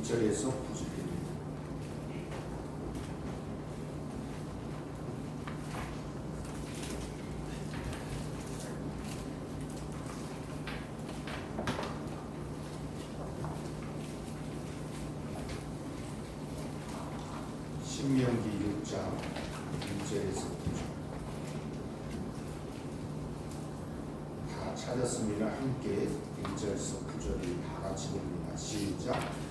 1절에서 9절입니다. 신명기 6장 1절에서 9절 다 찾았습니다. 함께 1절에서 9절을 다 같이 봅니다. 시작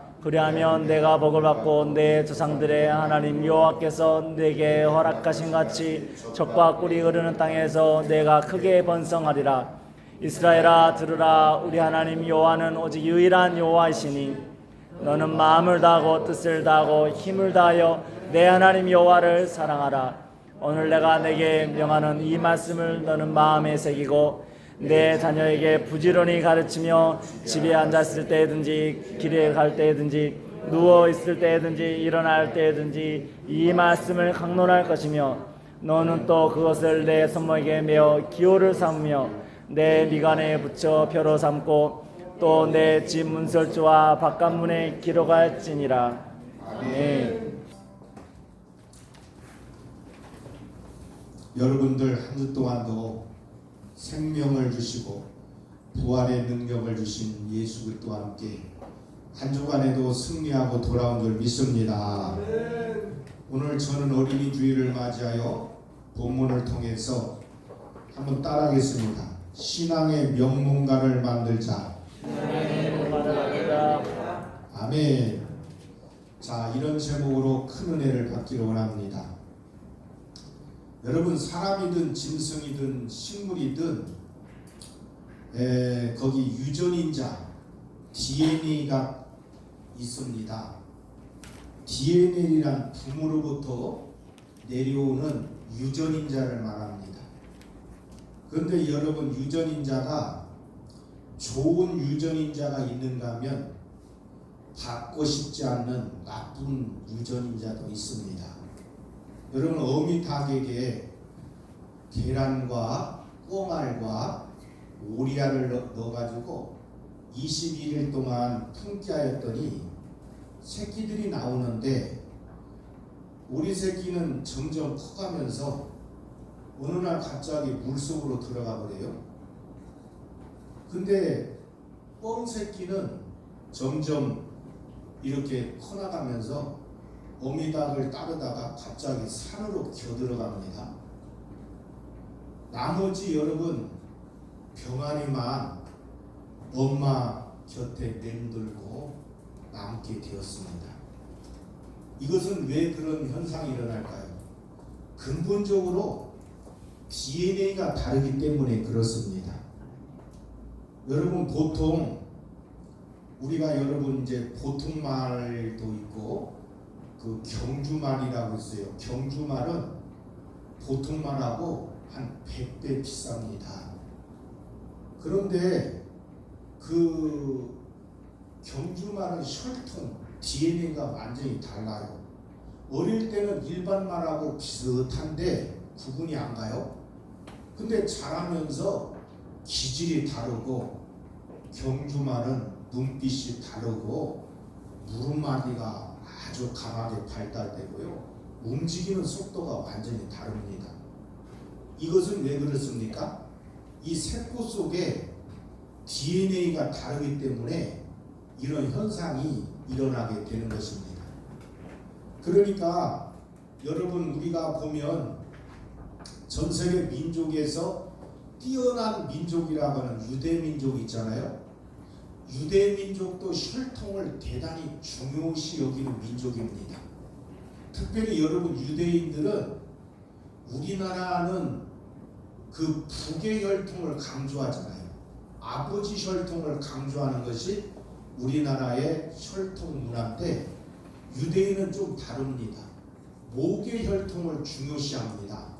그리하면 내가 복을 받고 내 조상들의 하나님 여호와께서 내게 허락하신 같이 적과 꿀이 흐르는 땅에서 내가 크게 번성하리라. 이스라엘아 들으라. 우리 하나님 여호와는 오직 유일한 여호와이시니 너는 마음을 다하고 뜻을 다하고 힘을 다하여 내 하나님 여호와를 사랑하라. 오늘 내가 내게 명하는 이 말씀을 너는 마음에 새기고 내 자녀에게 부지런히 가르치며 집에 앉았을 때든지 길에 갈 때든지 누워 있을 때든지 일어날 때든지 이 말씀을 강론할 것이며 너는 또 그것을 내 손목에 메어 기호를 삼으며 내 미간에 붙여 표로 삼고 또 내 집 문설주와 바깥문에 기록할지니라 아멘. 여러분들 한 주 동안도 생명을 주시고 부활의 능력을 주신 예수 그리스도와 함께 한 주간에도 승리하고 돌아온 줄 믿습니다. 오늘 저는 어린이 주일을 맞이하여 본문을 통해서 한번 따라하겠습니다. 신앙의 명문가를 만들자. 아멘. 자, 이런 제목으로 큰 은혜를 받기를 원합니다. 여러분 사람이든 짐승이든 식물이든 에, 거기 유전인자 DNA가 있습니다. DNA란 부모로부터 내려오는 유전인자를 말합니다. 그런데 여러분 유전인자가 좋은 유전인자가 있는가 하면 받고 싶지 않는 나쁜 유전인자도 있습니다. 여러분 어미 닭에게 계란과 꽁알과 오리알을 넣- 넣어가지고 21일 동안 품기하였더니 새끼들이 나오는데 우리 새끼는 점점 커가면서 어느 날 갑자기 물속으로 들어가 버려요. 근데 뻥 새끼는 점점 이렇게 커나가면서 어미닭을 따르다가 갑자기 산으로 겨들어갑니다. 나머지 여러분 병아리만 엄마 곁에 맴돌고 남게 되었습니다. 이것은 왜 그런 현상이 일어날까요? 근본적으로 DNA가 다르기 때문에 그렇습니다. 여러분 보통 우리가 여러분 이제 보통 말도 있고 그 경주말이라고 있어요. 경주말은 보통 말하고 한 100배 비쌉니다. 그런데 그 경주말은 혈통, DNA가 완전히 달라요. 어릴 때는 일반 말하고 비슷한데 구분이 안 가요. 근데 자라면서 기질이 다르고 경주말은 눈빛이 다르고 무릎마디가 아주 강하게 발달되고요. 움직이는 속도가 완전히 다릅니다. 이것은 왜 그렇습니까? 이 세포 속에 DNA가 다르기 때문에 이런 현상이 일어나게 되는 것입니다. 그러니까 여러분 우리가 보면 전 세계 민족에서 뛰어난 민족이라고 하는 유대 민족 있잖아요. 유대 민족도 혈통을 대단히 중요시 여기는 민족입니다. 특별히 여러분 유대인들은 우리나라는 그 북의 혈통을 강조하잖아요. 아버지 혈통을 강조하는 것이 우리나라의 혈통 문화인데 유대인은 좀 다릅니다. 목의 혈통을 중요시합니다.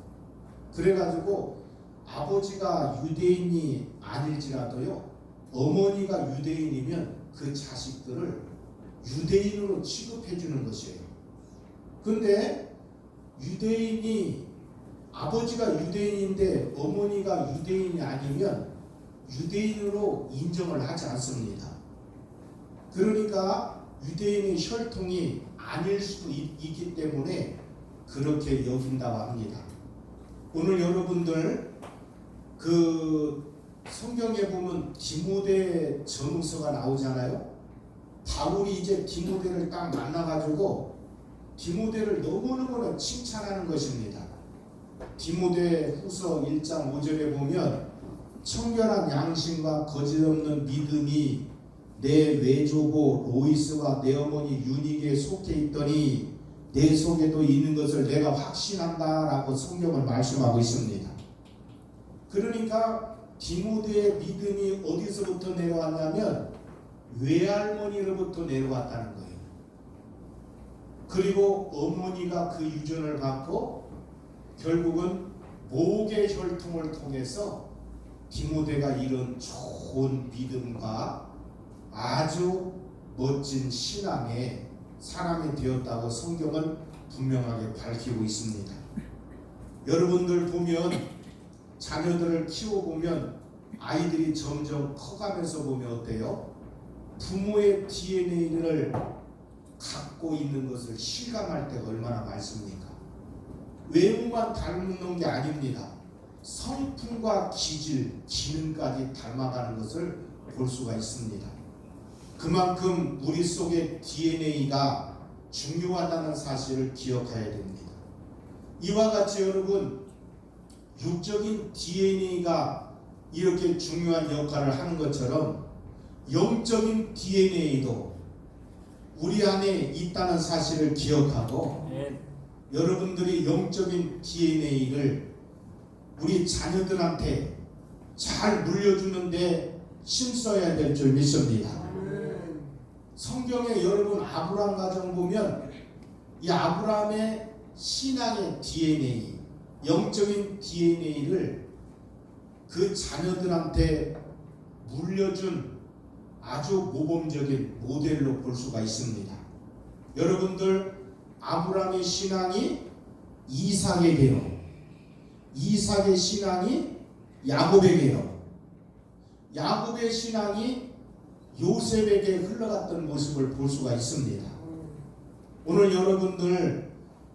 그래가지고 아버지가 유대인이 아닐지라도요, 어머니가 유대인이면 그 자식들을 유대인으로 취급해 주는 것이에요. 근데 유대인이 아버지가 유대인인데 어머니가 유대인이 아니면 유대인으로 인정을 하지 않습니다. 그러니까 유대인의 혈통이 아닐 수도 있, 기 때문에 그렇게 여긴다고 합니다. 오늘 여러분들 그 성경에 보면 디모데 전서가 나오잖아요. 바울이 이제 디모데를 딱 만나가지고 디모데를 너무너무 칭찬하는 것입니다. 디모데 후서 1장 5절에 보면 청결한 양심과 거짓없는 믿음이 내 외조고 로이스와 내 어머니 유닉에 속해 있더니 내 속에도 있는 것을 내가 확신한다라고 성경을 말씀하고 있습니다. 그러니까 디모데의 믿음이 어디서부터 내려왔냐면 외할머니로부터 내려왔다는 거예요. 그리고 어머니가 그 유전을 받고 결국은 목의 혈통을 통해서 디모데가 이런 좋은 믿음과 아주 멋진 신앙의 사람이 되었다고 성경은 분명하게 밝히고 있습니다. 여러분들 보면 자녀들을 키워보면 아이들이 점점 커가면서 보면 어때요? 부모의 DNA를 갖고 있는 것을 실감할 때가 얼마나 많습니까? 외모만 닮는 게 아닙니다. 성품과 기질, 기능까지 닮아가는 것을 볼 수가 있습니다. 그만큼 우리 속의 DNA가 중요하다는 사실을 기억해야 됩니다. 이와 같이 여러분 육적인 DNA가 이렇게 중요한 역할을 하는 것처럼 영적인 DNA도 우리 안에 있다는 사실을 기억하고 예, 여러분들이 영적인 DNA를 우리 자녀들한테 잘 물려주는데 힘써야 될 줄 믿습니다. 성경에 여러분 아브라함 가정 보면 이 아브라함의 신앙의 DNA, 영적인 DNA를 그 자녀들한테 물려준 아주 모범적인 모델로 볼 수가 있습니다. 여러분들 아브라함의 신앙이 이삭에게요. 이삭의 신앙이 야곱에게요. 야곱의 신앙이 요셉에게 흘러갔던 모습을 볼 수가 있습니다. 오늘 여러분들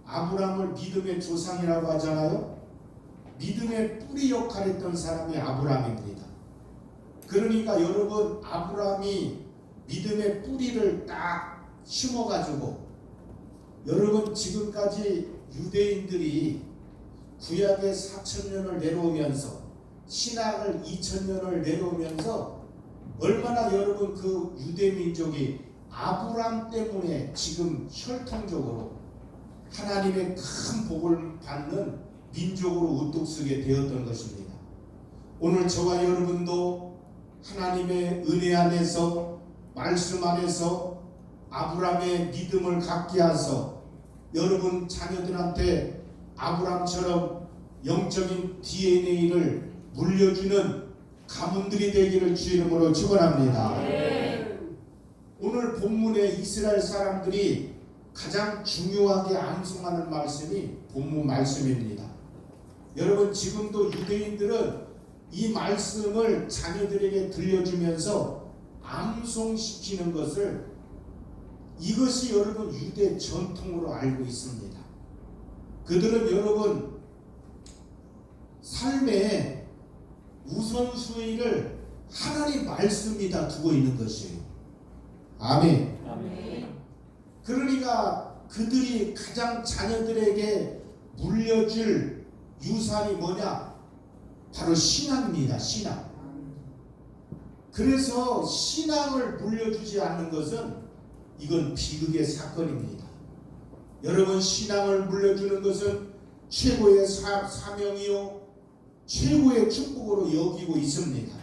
아브라함을 믿음의 조상이라고 하잖아요. 믿음의 뿌리 역할을 했던 사람이 아브라함입니다. 그러니까 여러분 아브라함이 믿음의 뿌리를 딱 심어가지고 여러분 지금까지 유대인들이 구약의 4천년을 내려오면서 신학을 2천년을 내려오면서 얼마나 여러분 그 유대 민족이 아브람 때문에 지금 혈통적으로 하나님의 큰 복을 받는 민족으로 우뚝 서게 되었던 것입니다. 오늘 저와 여러분도 하나님의 은혜 안에서 말씀 안에서 아브람의 믿음을 갖게 하서 여러분 자녀들한테 아브람처럼 영적인 DNA를 물려주는 가문들이 되기를 주 이름으로 축원합니다. 오늘 본문에 이스라엘 사람들이 가장 중요하게 암송하는 말씀이 본문 말씀입니다. 여러분 지금도 유대인들은 이 말씀을 자녀들에게 들려주면서 암송시키는 것을 이것이 여러분 유대 전통으로 알고 있습니다. 그들은 여러분 삶의 우선순위를 하나님 말씀이다 두고 있는 것이에요. 아멘. 아멘. 그러니까 그들이 가장 자녀들에게 물려줄 유산이 뭐냐? 바로 신앙입니다. 신앙. 그래서 신앙을 물려주지 않는 것은 이건 비극의 사건입니다. 여러분 신앙을 물려주는 것은 최고의 사, 사명이요 최고의 축복으로 여기고 있습니다.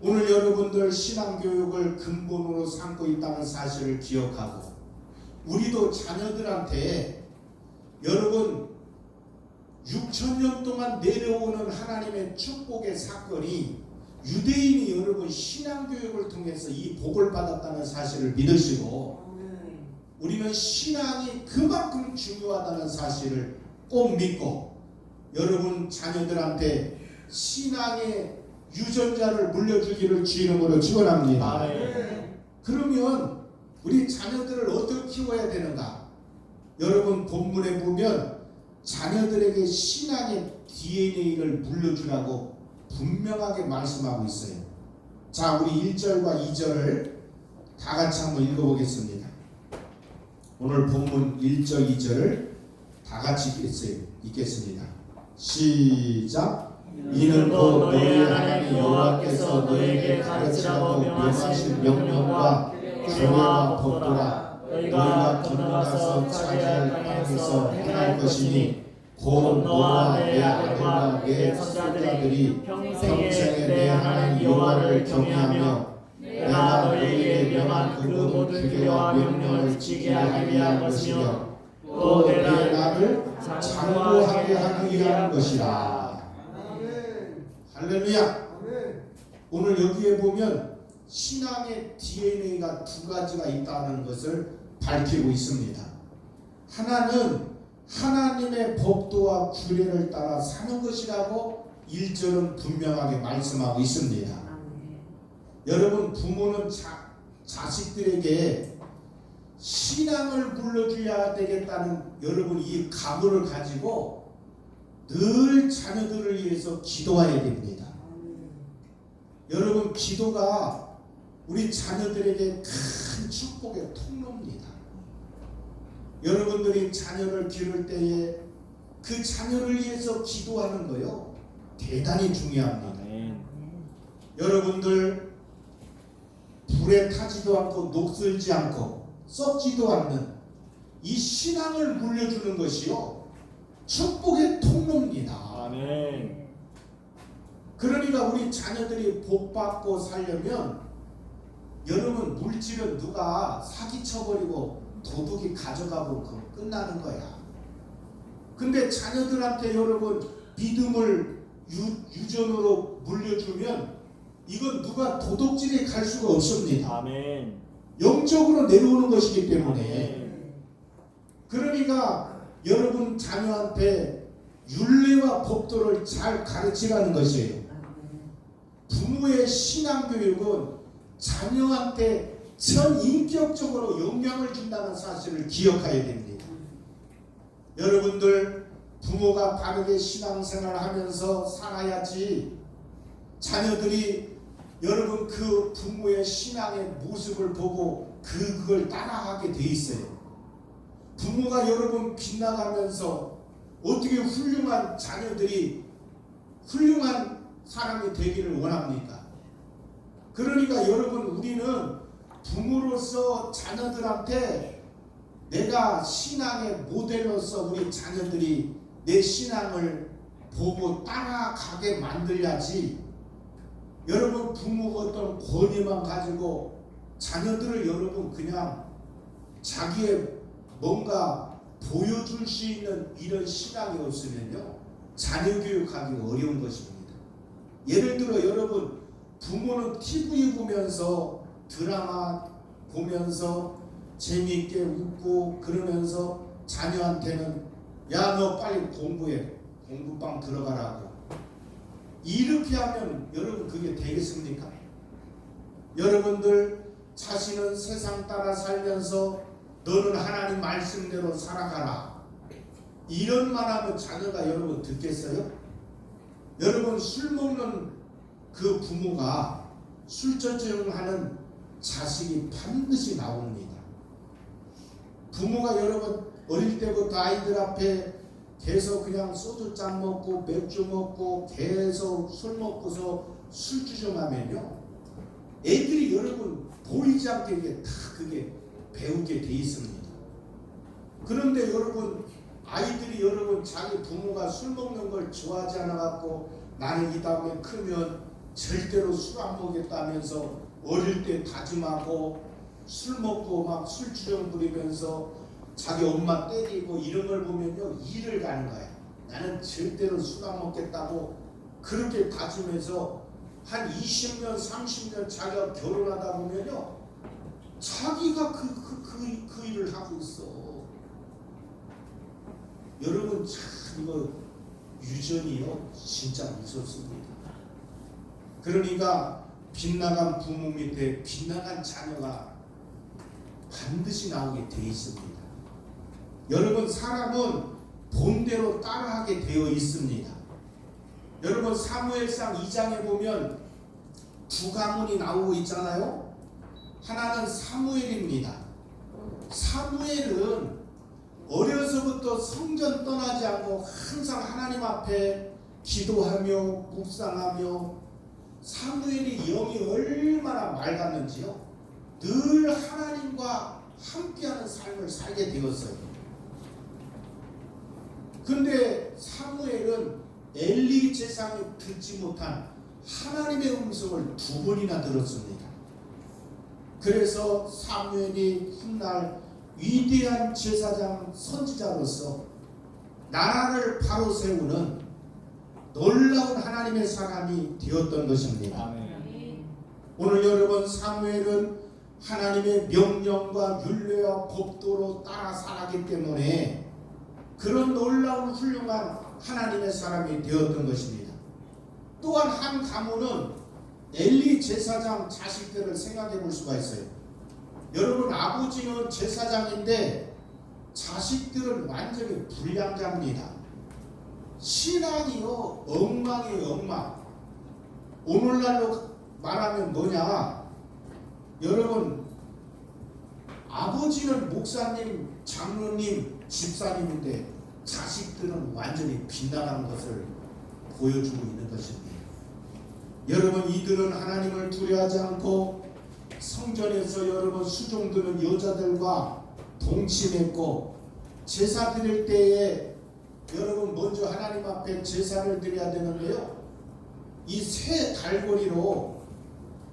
오늘 여러분들 신앙 교육을 근본으로 삼고 있다는 사실을 기억하고 우리도 자녀들한테 여러분 6천 년 동안 내려오는 하나님의 축복의 사건이 유대인이 여러분 신앙 교육을 통해서 이 복을 받았다는 사실을 믿으시고 우리는 신앙이 그만큼 중요하다는 사실을 꼭 믿고 여러분 자녀들한테 신앙의 유전자를 물려주기를 주 이름으로 축원합니다. 아멘. 그러면 우리 자녀들을 어떻게 키워야 되는가? 여러분 본문에 보면 자녀들에게 신앙의 DNA를 물려주라고 분명하게 말씀하고 있어요. 자, 우리 1절과 2절을 다 같이 한번 읽어보겠습니다. 오늘 본문 1절, 2절을 다 같이. 읽겠습니다. 시작. 이는 곧 너희 하나님 여호와께서 너희에게 가르치라고 명하신 명령과 교회와 법도라. 너희가 건너가서 차지할 땅에서 행할 것이니 곧 너와 내 아들과 내 손자들이 평생에 내 하나님 여호와를 경외하며 내가 너희에게 명한 그 모든 규례와 명령을 지키게 하기 위한 것이며 또내 나를 장구하게 하기 위한 것이라. 할렐루야. 오늘 여기에 보면 신앙의 DNA가 두 가지가 있다는 것을 밝히고 있습니다. 하나는 하나님의 법도와 규례를 따라 사는 것이라고 1절은 분명하게 말씀하고 있습니다. 여러분 부모는 자, 자식들에게 신앙을 물려줘야 되겠다는 여러분 이 각오를 가지고 늘 자녀들을 위해서 기도해야 됩니다. 여러분 기도가 우리 자녀들에게 큰 축복의 통로입니다. 여러분들이 자녀를 기를 때에 그 자녀를 위해서 기도하는 거요 대단히 중요합니다. 아멘. 여러분들 불에 타지도 않고 녹슬지 않고 썩지도 않는 이 신앙을 물려주는 것이요 축복의 통로입니다. 아멘. 그러니까 우리 자녀들이 복 받고 살려면 여러분 물질은 누가 사기쳐버리고 도둑이 가져가고 그 끝나는 거야. 근데 자녀들한테 여러분 믿음을 유, 유전으로 물려주면 이건 누가 도둑질에 갈 수가 없습니다. 아멘. 영적으로 내려오는 것이기 때문에 아멘. 그러니까 여러분 자녀한테 윤리와 법도를 잘 가르치라는 것이에요. 부모의 신앙 교육은 자녀한테 전 인격적으로 영향을 준다는 사실을 기억해야 됩니다. 여러분들 부모가 바르게 신앙생활을 하면서 살아야지 자녀들이 여러분 그 부모의 신앙의 모습을 보고 그 그걸 따라하게 돼 있어요. 부모가 여러분 빗나가면서 어떻게 훌륭한 자녀들이 훌륭한 사람이 되기를 원합니까? 그러니까 여러분 우리는 부모로서 자녀들한테 내가 신앙의 모델로서 우리 자녀들이 내 신앙을 보고 따라가게 만들야지 여러분 부모가 어떤 권위만 가지고 자녀들을 여러분 그냥 자기의 뭔가 보여줄 수 있는 이런 신앙이 없으면요 자녀 교육하기 어려운 것입니다. 예를 들어 여러분 부모는 TV 보면서 드라마 보면서 재미있게 웃고 그러면서 자녀한테는 야 너 빨리 공부해 공부방 들어가라고 이렇게 하면 여러분 그게 되겠습니까? 여러분들 자신은 세상 따라 살면서 너는 하나님 말씀대로 살아가라. 이런 말 하면 자녀가 여러분 듣겠어요? 여러분 술 먹는 그 부모가 술전쟁하는 자식이 반드시 나옵니다. 부모가 여러분 어릴 때부터 아이들 앞에 계속 그냥 소주 짠 먹고 맥주 먹고 계속 술 먹고서 술주정하면요 애들이 여러분 보이지 않게 이게 다 그게 배우게 돼 있습니다. 그런데 여러분 아이들이 여러분 자기 부모가 술 먹는 걸 좋아하지 않아 갖고 나는 이 다음에 크면 절대로 술 안 먹겠다면서 어릴 때 다짐하고 술 먹고 막 술주정 부리면서 자기 엄마 때리고 이런 걸 보면요 일을 가는 거야. 나는 절대로 술 안 먹겠다고 그렇게 다짐해서 한 20년, 30년 자기가 결혼하다 보면요 자기가 그, 그, 그, 그 일을 하고 있어. 여러분 참 이거 유전이요 진짜 무섭습니다. 그러니까 빗나간 부모 밑에 빗나간 자녀가 반드시 나오게 돼 있습니다. 여러분 사람은 본대로 따라하게 되어 있습니다. 여러분 사무엘상 2장에 보면 두 가문이 나오고 있잖아요. 하나는 사무엘입니다. 사무엘은 어려서부터 성전 떠나지 않고 항상 하나님 앞에 기도하며 묵상하며 사무엘의 영이 얼마나 맑았는지요. 늘 하나님과 함께하는 삶을 살게 되었어요. 근데 사무엘은 엘리 제사장이 듣지 못한 하나님의 음성을 두 번이나 들었습니다. 그래서 사무엘이 훗날 위대한 제사장 선지자로서 나라를 바로 세우는 놀라운 하나님의 사람이 되었던 것입니다. 아멘. 오늘 여러분 사무엘은 하나님의 명령과 율례와 법도로 따라 살았기 때문에 그런 놀라운 훌륭한 하나님의 사람이 되었던 것입니다. 또한 한 가문은 엘리 제사장 자식들을 생각해 볼 수가 있어요. 여러분 아버지는 제사장인데 자식들은 완전히 불량자입니다. 신앙이요 엉망이에요 엉망. 오늘날로 말하면 뭐냐? 여러분 아버지는 목사님, 장로님, 집사님인데 자식들은 완전히 빗나간 것을 보여주고 있는 것입니다. 여러분 이들은 하나님을 두려워하지 않고 성전에서 여러분 수종드는 여자들과 동침했고 제사 드릴 때에 여러분 먼저 하나님 앞에 제사를 드려야 되는데요. 이새 갈고리로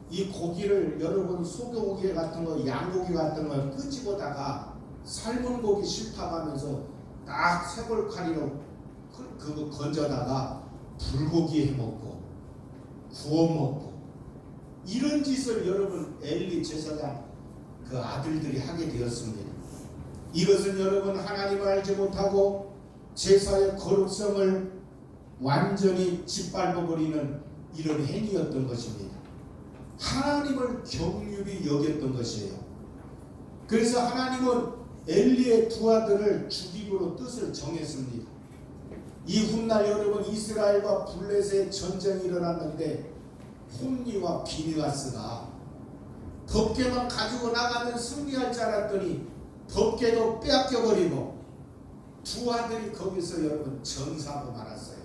이 고기를 여러분 소고기 같은 거, 양고기 같은 걸 끄집어다가 삶은 고기 싫다하면서 딱 쇠골칼이로 그- 그거 건져다가 불고기 해 먹고 구워 먹고 이런 짓을 여러분 엘리 제사장 그 아들들이 하게 되었습니다. 이것은 여러분 하나님을 알지 못하고 제사의 거룩성을 완전히 짓밟아 버리는 이런 행위였던 것입니다. 하나님을 경률히 여겼던 것이에요. 그래서 하나님은 엘리의 두 아들을 죽이기로 뜻을 정했습니다. 이 훗날 여러분 이스라엘과 블레셋의 전쟁이 일어났는데 홈리와 비니가스가 덮개만 가지고 나가면 승리할 줄 알았더니 덮개도 빼앗겨 버리고 두 아들이 거기서 여러분 전사하고 말았어요.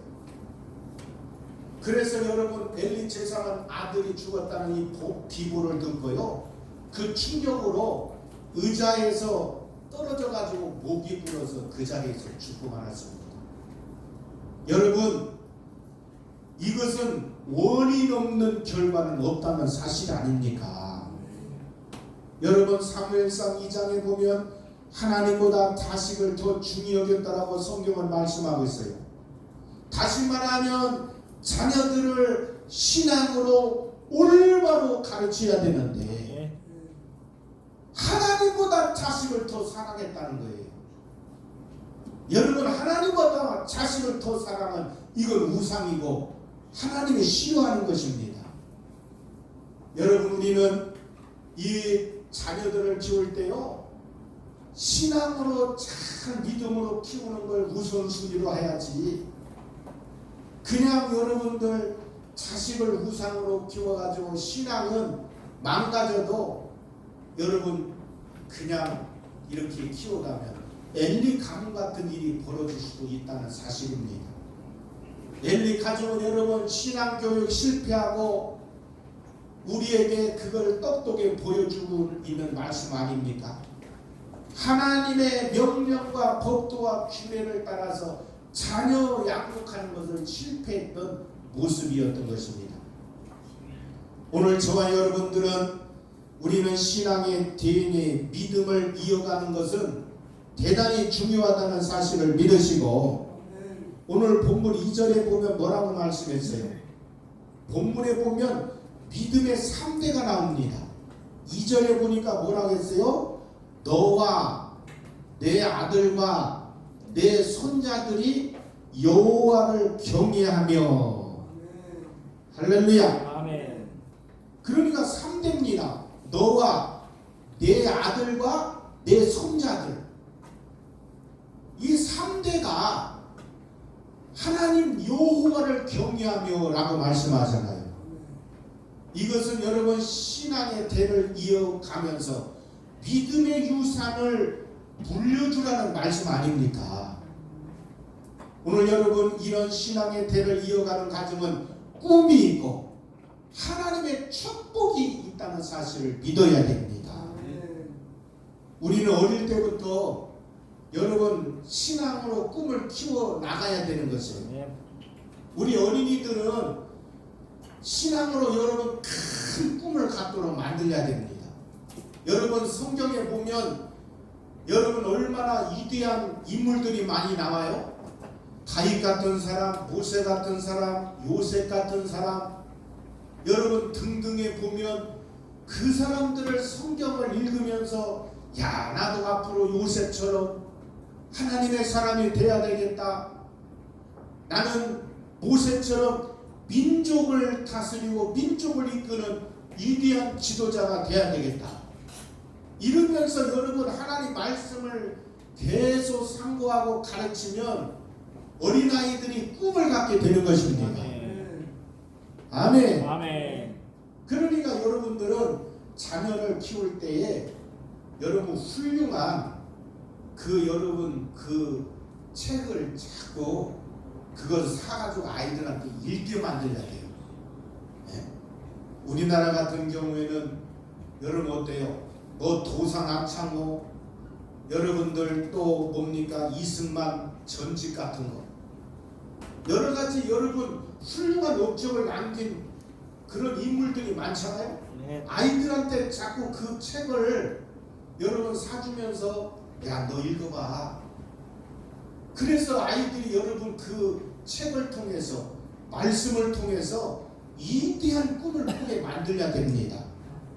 그래서 여러분 엘리 제사는 아들이 죽었다는 이 보- 비보를 듣고요. 그 충격으로 의자에서 떨어져 가지고 목이 불어서 그 자리에서 죽고 말았습니다. 여러분 이것은 원인 없는 결과는 없다는 사실 아닙니까? 여러분 사무엘상 2장에 보면 하나님보다 자식을 더 중히 여겼다라고 성경은 말씀하고 있어요. 다시 말하면 자녀들을 신앙으로 올바로 가르쳐야 되는데 예. 하나님보다 자식을 더 사랑했다는 거예요. 여러분 하나님보다 자식을 더 사랑은 이건 우상이고 하나님이 싫어하는 것입니다. 여러분 우리는 이 자녀들을 키울 때요 신앙으로 잘 믿음으로 키우는 걸 우선순위로 해야지 그냥 여러분들 자식을 우상으로 키워가지고 신앙은 망가져도 여러분 그냥 이렇게 키워가면 엘리 가문 같은 일이 벌어질 수도 있다는 사실입니다. 엘리 가족은 여러분 신앙 교육 실패하고 우리에게 그걸 똑똑히 보여주고 있는 말씀 아닙니까? 하나님의 명령과 법도와 규례를 따라서 자녀 양육하는 것을 실패했던 모습이었던 것입니다. 오늘 저와 여러분들은 우리는 신앙의 DNA 믿음을 이어가는 것은 대단히 중요하다는 사실을 믿으시고 오늘 본문 2절에 보면 뭐라고 말씀했어요? 본문에 보면 믿음의 3대가 나옵니다. 2절에 보니까 뭐라고 했어요? 너와 내 아들과 내 손자들이 여호와를 경외하며 할렐루야. 아멘. 그러니까 3대입니다. 너와 내 아들과 내 손자들. 이 3대가 하나님 여호와를 경외하며라고 말씀하잖아요. 이것은 여러분 신앙의 대를 이어가면서 믿음의 유산을 물려주라는 말씀 아닙니까? 오늘 여러분 이런 신앙의 대를 이어가는 가정은 꿈이 있고 하나님의 축복이 있다는 사실을 믿어야 됩니다. 우리는 어릴 때부터 여러분 신앙으로 꿈을 키워 나가야 되는 것이에요. 네. 우리 어린이들은 신앙으로 여러분 큰 꿈을 갖도록 만들어야 됩니다. 여러분 성경에 보면 여러분 얼마나 위대한 인물들이 많이 나와요. 다윗 같은 사람, 모세 같은 사람, 요셉 같은 사람, 여러분 등등에 보면 그 사람들을 성경을 읽으면서 야 나도 앞으로 요셉처럼 하나님의 사람이 돼야 되겠다. 나는 모세처럼 민족을 다스리고 민족을 이끄는 위대한 지도자가 돼야 되겠다. 이러면서 여러분 하나님 말씀을 계속 상고하고 가르치면 어린아이들이 꿈을 갖게 되는 것입니다. 아멘. 아멘. 그러니까 여러분들은 자녀를 키울 때에 여러분 훌륭한 그 여러분 그 책을 자꾸 그걸 사가지고 아이들한테 읽게 만들어야 돼요. 예? 우리나라 같은 경우에는 여러분 어때요? 뭐 도상학창호 여러분들 또 뭡니까 이승만 전직 같은 거 여러 가지 여러분 훌륭한 업적을 남긴 그런 인물들이 많잖아요. 네. 아이들한테 자꾸 그 책을 여러분 사주면서 야 너 읽어봐. 그래서 아이들이 여러분 그 책을 통해서 말씀을 통해서 이대한 꿈을 꾸게 만들어야 됩니다.